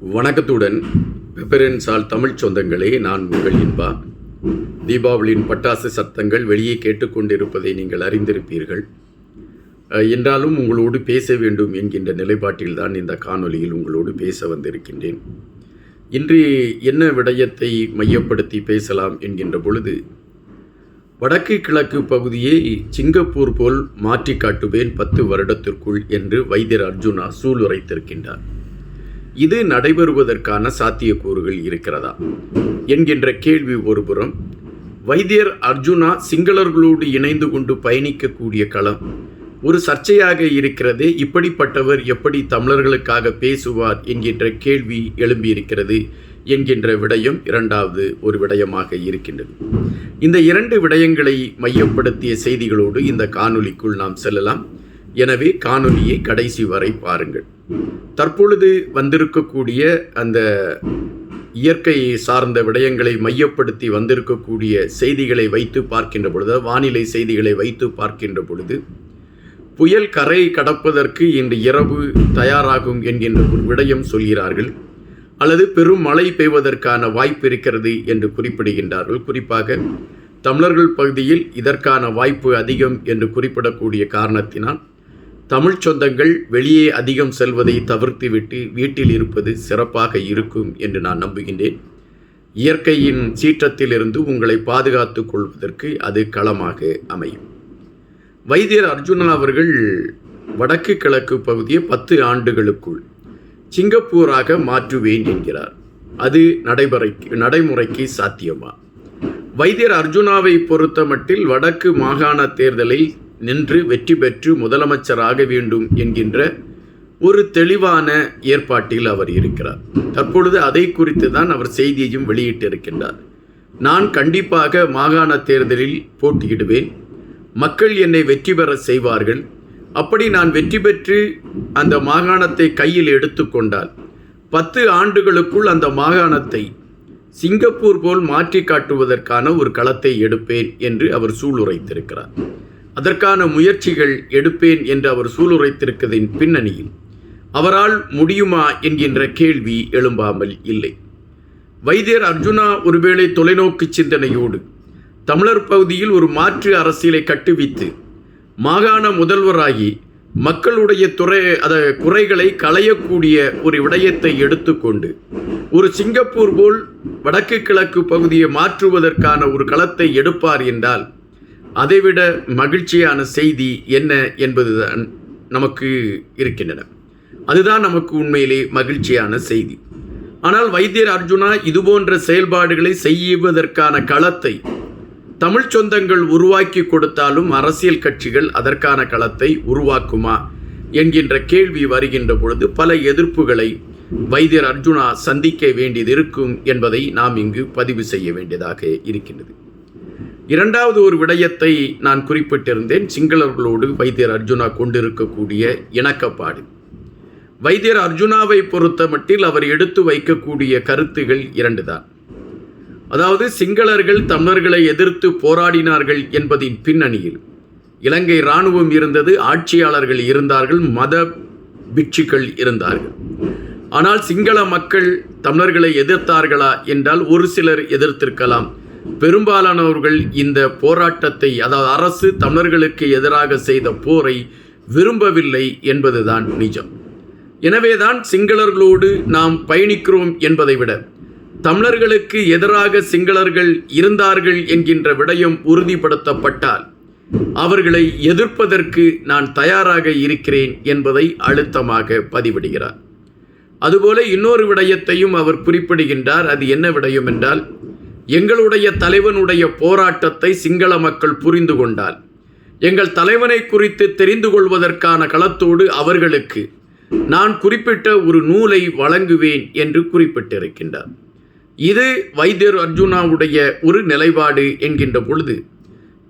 வணக்கத்துடன் பெப்பரன்சால் தமிழ் சொந்தங்களே நான் உங்கள் இன்பா. தீபாவளியின் பட்டாசு சத்தங்கள் வெளியே கேட்டுக்கொண்டிருப்பதை நீங்கள் அறிந்திருப்பீர்கள். என்றாலும் உங்களோடு பேச வேண்டும் என்கின்ற நிலைப்பாட்டில்தான் இந்த காணொலியில் உங்களோடு பேச வந்திருக்கின்றேன். இன்று என்ன விடயத்தை மையப்படுத்தி பேசலாம் என்கின்ற பொழுது வடக்கு கிழக்கு பகுதியை சிங்கப்பூர் போல் மாற்றி காட்டுவேன் பத்து வருடத்திற்குள் என்று வைத்தியர் அர்ஜுனா சூளுரைத்திருக்கின்றார். இது நடைபெறுவதற்கான சாத்தியக்கூறுகள் இருக்கிறதா? என்கின்ற கேள்வி ஒருபுறம் வைத்தியர் அர்ஜுனா சிங்களர்களோடு இணைந்து கொண்டு பயணிக்கக்கூடிய களம் ஒரு சர்ச்சையாக இருக்கிறதே இப்படிப்பட்டவர் எப்படி தமிழர்களுக்காக பேசுவார் என்கின்ற கேள்வி எழும்பியிருக்கிறது என்கின்ற விடயம் இரண்டாவது ஒரு விடயமாக இருக்கின்றது. இந்த இரண்டு விடயங்களை மையப்படுத்திய செய்திகளோடு இந்த காணொலிக்குள் நாம் செல்லலாம். எனவே காணொலியை கடைசி வரை பாருங்கள். தற்பொழுது வந்திருக்கக்கூடிய அந்த இயற்கை சார்ந்த விடயங்களை மையப்படுத்தி வந்திருக்கக்கூடிய செய்திகளை வைத்து பார்க்கின்ற பொழுது வானிலை செய்திகளை வைத்து பார்க்கின்ற பொழுது புயல் கரை கடப்பதற்கு இன்று இரவு தயாராகும் என்கின்ற ஒரு விடயம் சொல்கிறார்கள். அல்லது பெரும் மழை பெய்வதற்கான வாய்ப்பு இருக்கிறது என்று குறிப்பிடுகின்றார்கள். குறிப்பாக தமிழர்கள் பகுதியில் இதற்கான வாய்ப்பு அதிகம் என்று குறிப்பிடக்கூடிய காரணத்தினால் தமிழ் சொந்தங்கள் வெளியே அதிகம் செல்வதை தவிர்த்துவிட்டு வீட்டில் இருப்பது சிறப்பாக இருக்கும் என்று நான் நம்புகின்றேன். இயற்கையின் சீற்றத்திலிருந்து உங்களை பாதுகாத்துக் கொள்வதற்கு அது களமாக அமையும். வைத்தியர் அர்ஜுனா அவர்கள் வடக்கு கிழக்கு பகுதியை பத்து ஆண்டுகளுக்குள் சிங்கப்பூராக மாற்றுவேன் என்கிறார். அது நடைமுறைக்கு நடைமுறைக்கு சாத்தியமா? வைத்தியர் அர்ஜுனாவை பொறுத்தமட்டில் வடக்கு மாகாண தேர்தலில் நின்று வெற்றி பெற்று முதலமைச்சராக வேண்டும் என்கின்ற ஒரு தெளிவான ஏற்பாட்டில் அவர் இருக்கிறார். தற்பொழுது அதை குறித்து தான் அவர் செய்தியையும் வெளியிட்டிருக்கின்றார். நான் கண்டிப்பாக மாகாண தேர்தலில் போட்டியிடுவேன். மக்கள் என்னை வெற்றி பெற செய்வார்கள். அப்படி நான் வெற்றி பெற்று அந்த மாகாணத்தை கையில் எடுத்துக்கொண்டால் பத்து ஆண்டுகளுக்குள் அந்த மாகாணத்தை சிங்கப்பூர் போல் மாற்றி காட்டுவதற்கான ஒரு களத்தை எடுப்பேன் என்று அவர் சூளுரைத்திருக்கிறார். அதற்கான முயற்சிகள் எடுப்பேன் என்று அவர் சூளுரைத்திருக்கதின் பின்னணியில். அவரால் முடியுமா என்கின்ற கேள்வி எழும்பாமல் இல்லை. வைத்தியர் அர்ஜுனா ஒருவேளை தொலைநோக்கு சிந்தனையோடு தமிழர் பகுதியில் ஒரு மாற்று அரசியலை கட்டுவித்து மாகாண முதல்வராகி மக்களுடைய துறை அத குறைகளை களையக்கூடிய ஒரு விடயத்தை எடுத்துக்கொண்டு ஒரு சிங்கப்பூர் போல் வடக்கு கிழக்கு பகுதியை மாற்றுவதற்கான ஒரு களத்தை எடுப்பார் என்றால் அதைவிட மகிழ்ச்சியான செய்தி என்ன என்பதுதான் நமக்கு இருக்கின்றன. அதுதான் நமக்கு உண்மையிலே மகிழ்ச்சியான செய்தி. ஆனால் வைத்தியர் அர்ஜுனா இதுபோன்ற செயல்பாடுகளை செய்வதற்கான களத்தை தமிழ் சொந்தங்கள் உருவாக்கி கொடுத்தாலும் அரசியல் கட்சிகள் அதற்கான களத்தை உருவாக்குமா என்கின்ற கேள்வி வருகின்ற பொழுது பல எதிர்ப்புகளை வைத்தியர் அர்ஜுனா சந்திக்க வேண்டியது இருக்கும் என்பதை நாம் இங்கு பதிவு செய்ய வேண்டியதாக இருக்கின்றது. இரண்டாவது ஒரு விடயத்தை நான் குறிப்பிட்டிருந்தேன். சிங்களர்களோடு வைத்தியர் அர்ஜுனா கொண்டிருக்கக்கூடிய இணக்கப்பாடு. வைத்தியர் அர்ஜுனாவை பொறுத்த மட்டில் அவர் எடுத்து வைக்கக்கூடிய கருத்துகள் இரண்டு தான் அதாவது சிங்களர்கள் தமிழர்களை எதிர்த்து போராடினார்கள் என்பதின் பின்னணியில் இலங்கை இராணுவம் இருந்தது ஆட்சியாளர்கள் இருந்தார்கள் மத பிட்சுக்கள் இருந்தார்கள். ஆனால் சிங்கள மக்கள் தமிழர்களை எதிர்த்தார்களா என்றால் ஒரு சிலர் எதிர்த்திருக்கலாம். பெரும்பாலானவர்கள் இந்த போராட்டத்தை அதாவது அரசு தமிழர்களுக்கு எதிராக செய்த போரை விரும்பவில்லை என்பதுதான் நிஜம். எனவேதான் சிங்களர்களோடு நாம் பயணிக்கிறோம் என்பதை விட தமிழர்களுக்கு எதிராக சிங்களர்கள் இருந்தார்கள் என்கின்ற விடயம் உறுதிப்படுத்தப்பட்டால் அவர்களை எதிர்ப்பதற்கு நான் தயாராக இருக்கிறேன் என்பதை அழுத்தமாக பதிவிடுகிறார். அதுபோல இன்னொரு விடயத்தையும் அவர் குறிப்பிடுகின்றார். அது என்ன விடயம் என்றால் எங்களுடைய தலைவனுடைய போராட்டத்தை சிங்கள மக்கள் புரிந்து கொண்டால் எங்கள் தலைவனை குறித்து தெரிந்து கொள்வதற்கான களத்தோடு அவர்களுக்கு நான் குறிப்பிட்ட ஒரு நூலை வழங்குவேன் என்று குறிப்பிட்டிருக்கின்றார். இது வைத்தியர் அர்ஜுனாவுடைய ஒரு நிலைப்பாடு என்கின்ற பொழுது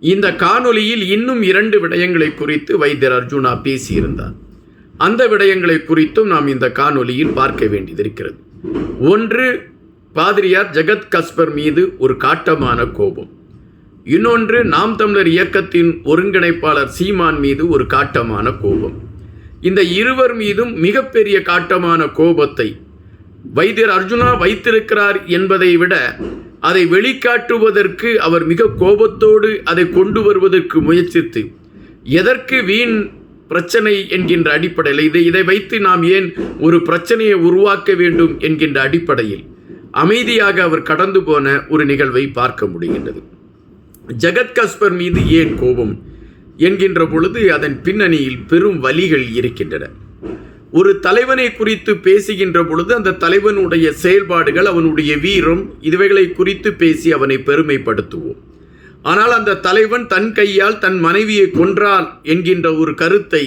இந்த காணொலியில் இன்னும் இரண்டு விடயங்களை குறித்து வைத்தியர் அர்ஜுனா பேசியிருந்தார். அந்த விடயங்களை குறித்தும் நாம் இந்த காணொலியில் பார்க்க வேண்டியது இருக்கிறது. ஒன்று பாதிரியார் ஜெகத் கஸ்பர் மீது ஒரு காட்டமான கோபம். இன்னொன்று நாம் தமிழர் இயக்கத்தின் ஒருங்கிணைப்பாளர் சீமான் மீது ஒரு காட்டமான கோபம். இந்த இருவர் மீதும் மிகப்பெரிய காட்டமான கோபத்தை வைத்தியர் அர்ஜுனா வைத்திருக்கிறார் என்பதை விட அதை வெளிக்காட்டுவதற்கு அவர் மிக கோபத்தோடு அதை கொண்டு வருவதற்கு முயற்சித்து எதற்கு வீண் பிரச்சனை? என்கின்ற அடிப்படையில் இதை இதை வைத்து நாம் ஏன் ஒரு பிரச்சனையை உருவாக்க வேண்டும் என்கின்ற அடிப்படையில் அமைதியாக அவர் கடந்து போன ஒரு நிகழ்வை பார்க்க முடிகின்றது. ஜெகத் கஸ்பர் மீது ஏன் கோபம்? என்கின்ற பொழுது அதன் பின்னணியில் பெரும் வலிகள் இருக்கின்றன. ஒரு தலைவனை குறித்து பேசுகின்ற பொழுது அந்த தலைவனுடைய செயல்பாடுகள் அவனுடைய வீரம் இதுவைகளை குறித்து பேசி அவனை பெருமைப்படுத்துவோம். ஆனால் அந்த தலைவன் தன் கையால் தன் மனைவியை கொன்றான் என்கின்ற ஒரு கருத்தை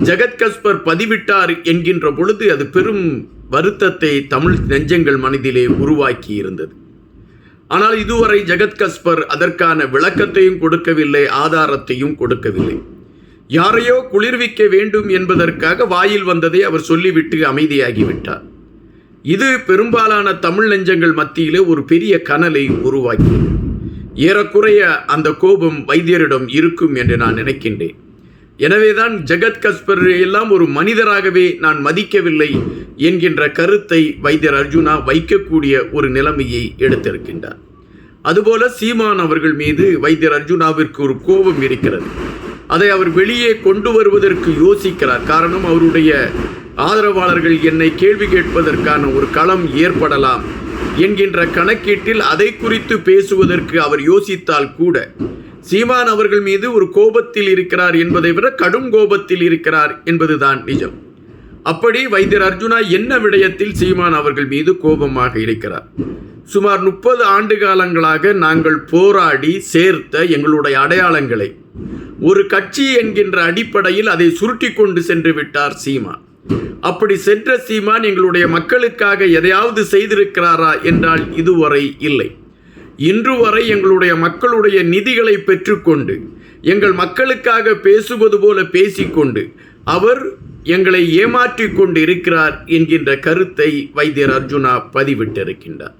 ஜெகத் கஸ்பர் பதிவிட்டார் என்கின்ற பொழுது அது பெரும் வருத்தத்தை தமிழ் நெஞ்சங்கள் மனதிலே உருவாக்கி இருந்தது ஆனால் இதுவரை ஜெகத் கஸ்பர் அதற்கான விளக்கத்தையும் கொடுக்கவில்லை ஆதாரத்தையும் கொடுக்கவில்லை. யாரையோ குளிர்விக்க வேண்டும் என்பதற்காக வாயில் வந்ததை அவர் சொல்லிவிட்டு அமைதியாகிவிட்டார். இது பெரும்பாலான தமிழ் நெஞ்சங்கள் மத்தியிலே ஒரு பெரிய கனலை உருவாக்கியது. ஏறக்குறைய அந்த கோபம் வைத்தியரிடம் இருக்கும் என்று நான் நினைக்கின்றேன். எனவேதான் ஜெகத் கஸ்பர் எல்லாம் ஒரு மனிதராகவே நான் மதிக்கவில்லை என்கின்ற கருத்தை வைத்தியர் அர்ஜுனா வைக்கக்கூடிய ஒரு நிலைமையை எடுத்திருக்கின்றார். அதுபோல சீமான் அவர்கள் மீது வைத்தியர் அர்ஜுனாவிற்கு ஒரு கோபம் இருக்கிறது. அதை அவர் வெளியே கொண்டு வருவதற்கு யோசிக்கிறார். காரணம் அவருடைய ஆதரவாளர்கள் என்னை கேள்வி கேட்பதற்கான ஒரு களம் ஏற்படலாம் என்கின்ற கணக்கீட்டில் அதை குறித்து பேசுவதற்கு அவர் யோசித்தால் கூட சீமான் அவர்கள் மீது ஒரு கோபத்தில் இருக்கிறார் என்பதை விட கடும் கோபத்தில் இருக்கிறார் என்பதுதான் நிஜம். அப்படி வைத்தியர் அர்ஜுனா என்ன விடயத்தில் சீமான் அவர்கள் மீது கோபமாக இருக்கிறார்? சுமார் முப்பது ஆண்டு காலங்களாக நாங்கள் போராடி சேர்த்த எங்களுடைய அடையாளங்களை ஒரு கட்சி என்கின்ற அடிப்படையில் அதை சுருட்டி கொண்டு சென்று விட்டார் சீமான். அப்படி சென்ற சீமான் எங்களுடைய மக்களுக்காக எதையாவது செய்திருக்கிறாரா என்றால் இதுவரை இல்லை. இன்று வரை எங்களுடைய மக்களுடைய நிதிகளை பெற்றுக்கொண்டு எங்கள் மக்களுக்காக பேசுவது போல பேசிக்கொண்டு அவர் எங்களை ஏமாற்றிக் கொண்டு இருக்கிறார் என்கின்ற கருத்தை வைத்தியர் அர்ஜுனா பதிவிட்டிருக்கின்றார்.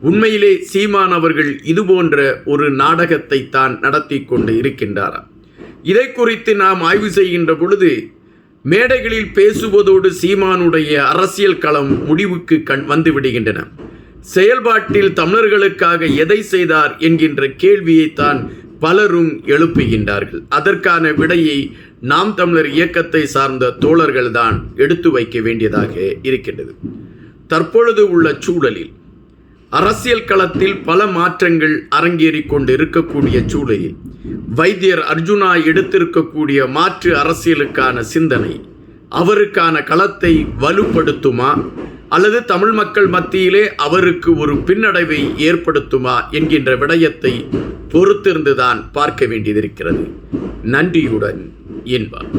உண்மையிலே சீமான் அவர்கள் இது போன்ற ஒரு நாடகத்தை தான் நடத்தி கொண்டு இருக்கின்றாராம் இதை குறித்து நாம் ஆய்வு செய்கின்ற பொழுது மேடைகளில் பேசுவதோடு சீமானுடைய அரசியல் களம் முடிவுக்கு கண் வந்துவிடுகின்றன செயல்பாட்டில் தமிழர்களுக்காக எதை செய்தார் என்கின்ற கேள்வியைத்தான் பலரும் எழுப்புகின்றார்கள். அதற்கான விடையை நாம் தமிழர் இயக்கத்தை சார்ந்த தோழர்கள்தான் எடுத்து வைக்க வேண்டியதாக இருக்கின்றது. தற்பொழுது உள்ள சூழலில் அரசியல் களத்தில் பல மாற்றங்கள் அரங்கேறி கொண்டு இருக்கக்கூடிய சூழலில் வைத்தியர் அர்ஜுனா எடுத்திருக்கக்கூடிய மாற்று அரசியலுக்கான சிந்தனை அவருக்கான களத்தை வலுப்படுத்துமா? அல்லது தமிழ் மக்கள் மத்தியிலே அவருக்கு ஒரு பின்னடைவை ஏற்படுத்துமா என்கின்ற விடயத்தை பொறுத்திருந்துதான் பார்க்க வேண்டியதிருக்கிறது. நன்றியுடன் என்பார்